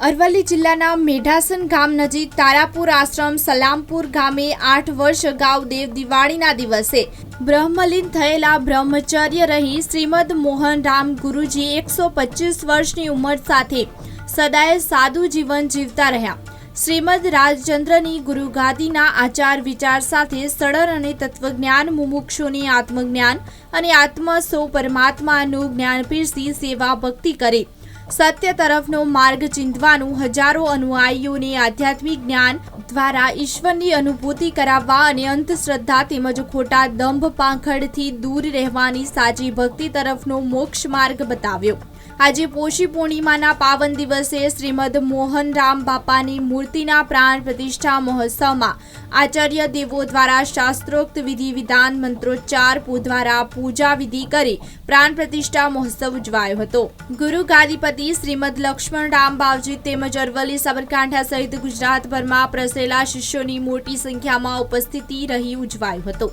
અરવલ્લી જિલ્લાના મેઢાસન ગામ નજીક તારાપુર આશ્રમ સલામપુર ગામે આઠ વર્ષ અગાઉ દેવ દિવાળીના દિવસે બ્રહ્મલીન થયેલા બ્રહ્મચર્ય રહી શ્રીમદ મોહન રામ ગુરુજી એકસો પચીસ વર્ષની ઉંમર સાથે સદાય સાદું જીવન જીવતા રહ્યા. શ્રીમદ રાજચંદ્રની ગુરુગાદીના આચાર વિચાર સાથે સરળ અને તત્વજ્ઞાન મુમુક્ષુની આત્મજ્ઞાન અને આત્મ સૌ પરમાત્માનું જ્ઞાન પીરસી સેવા ભક્તિ કરી. સત્ય તરફનો માર્ગ ચિંધવાનું હજારો અનુયાયીઓને આધ્યાત્મિક જ્ઞાન દ્વારા ઈશ્વરની અનુભૂતિ કરાવવા અને અંધશ્રદ્ધા તેમજ ખોટા દંભ પાંખડથી દૂર રહેવાની સાચી ભક્તિ તરફનો મોક્ષ માર્ગ બતાવ્યો. આજે પોષી પૂર્ણિમાના પાવન દિવસે શ્રીમદ મોહનરામ બાપાની મૂર્તિના પ્રાણ પ્રતિષ્ઠા મહોત્સવમાં આચાર્ય દેવો દ્વારા શાસ્ત્રોક્ત વિધિ વિધાન મંત્રોચ્ચાર દ્વારા પૂજા વિધિ કરી પ્રાણ પ્રતિષ્ઠા મહોત્સવ ઉજવાયો હતો. ગુરુ ગાદીપતિ શ્રીમદ લક્ષ્મણ રામ બાવજી તેમજ અરવલ્લી સાબરકાંઠા સહિત ગુજરાતભરમાં પ્રસરેલા શિષ્યોની મોટી સંખ્યામાં ઉપસ્થિતિ રહી ઉજવાયો હતો.